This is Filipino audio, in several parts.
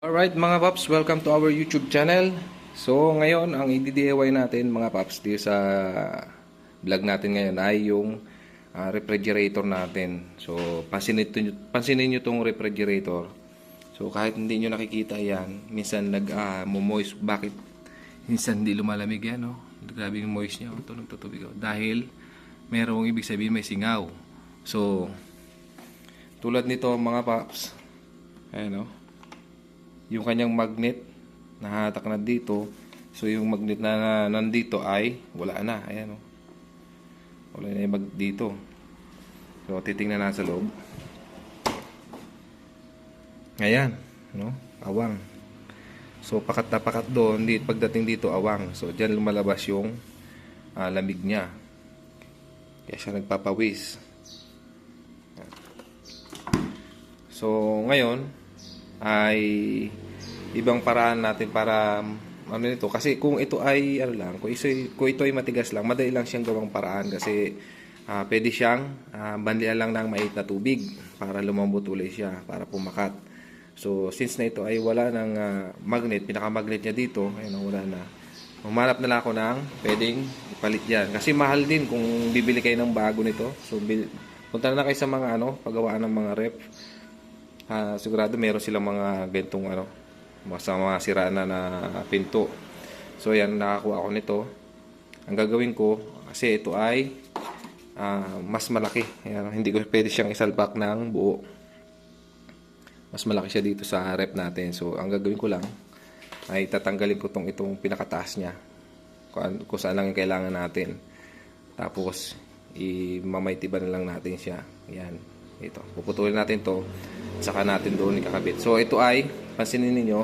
Alright mga paps, welcome to our YouTube channel. So ngayon, ang i-DIY natin mga paps dito sa vlog natin ngayon ay yung ah, refrigerator natin. So pansinin nyo, pansinin nyo tong refrigerator. So kahit hindi nyo nakikita yan, minsan nag-moist. Bakit? Minsan hindi lumalamig yan, no? Grabe yung moist niya. Ito nagtutubig ako. Dahil merong ibig sabihin may singaw. So, tulad nito mga paps. Ayan, no? Yung kanyang magnet nahatak na dito so yung magnet na, na nandito ay wala na. Ayan oh. wala na yung mag dito. So titingnan na sa loob. Ayan no? Awang. So pakat na pakat doon pagdating dito awang. So dyan lumalabas yung ah, lamig niya. Kaya siya nagpapawis. So ngayon ay ibang paraan natin para ano nito kasi kung ito ay ano lang kung ito, kung ito ay matigas lang madali lang siyang gawang paraan kasi ah, pwede siyang uh, banlian lang ng mait na tubig para lumambot ulit siya para pumakat so since na ito ay wala ng ah, magnet pinaka-magnet niya dito ayun oh, wala na Humanap na lang ako ng pwedeng ipalit yan. Kasi mahal din kung bibili kayo ng bago nito. So, punta na kayo sa mga ano, paggawaan ng mga rep. Ah, sigurado meron silang mga gantong ano, sa mga sira na pinto. So yan nakakuha ako nito. Ang gagawin ko kasi ito ay ah, mas malaki. Ayan, hindi ko pwede siyang isalpak ng buo. Mas malaki siya dito sa rep natin. So ang gagawin ko lang ay tatanggalin ko tong itong pinakataas niya. Kung, kung saan lang yung kailangan natin. Tapos i-mamaitiban na lang natin siya. Yan. Ito. Puputulin natin to. Saka natin doon ikakabit. So ito ay, pansinin ninyo,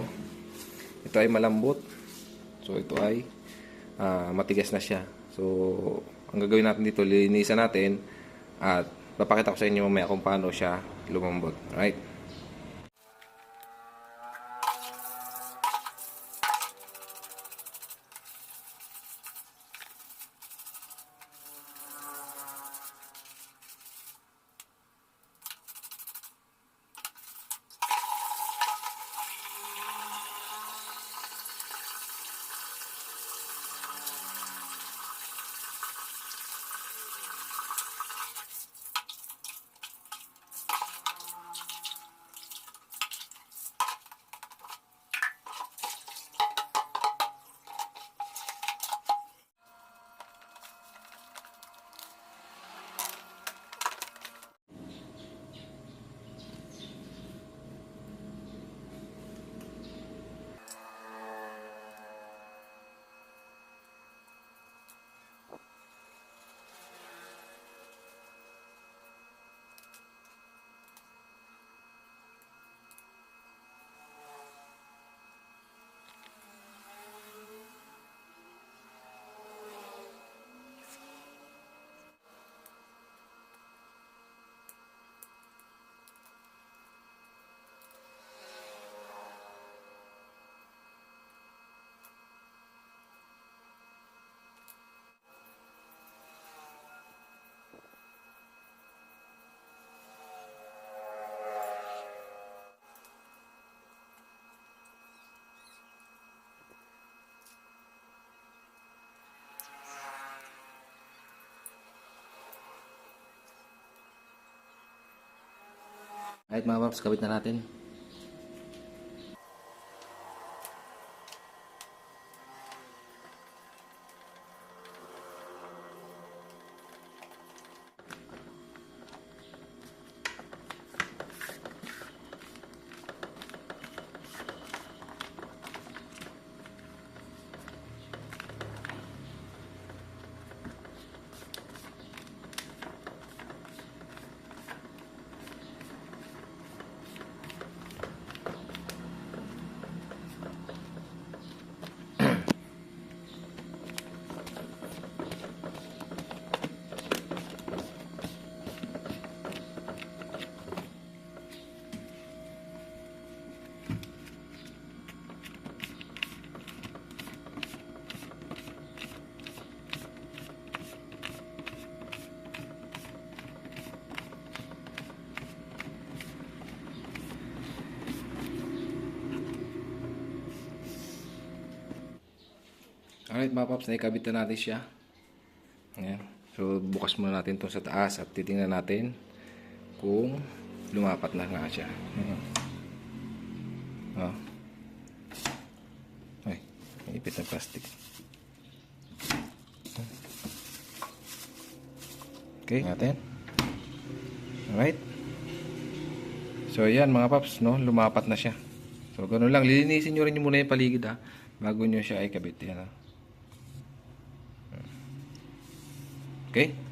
ito ay malambot. So ito ay ah, matigas na siya. So ang gagawin natin dito, lilinisan natin at papakita ko sa inyo mamaya kung paano siya lumambot. Right? Kahit mga paps, kabit na natin. Alright mga paps, naikabit na natin siya. Ayan. So, bukas muna natin to sa taas at titingnan natin kung lumapat na nga siya. Ayan. Oh. Ay, ipit na plastic. Okay, natin. Alright. So, yan mga paps, no? Lumapat na siya. So, ganun lang. Lilinisin nyo rin muna yung paligid, ha? Bago nyo siya ikabit. Yan, ha? Okay?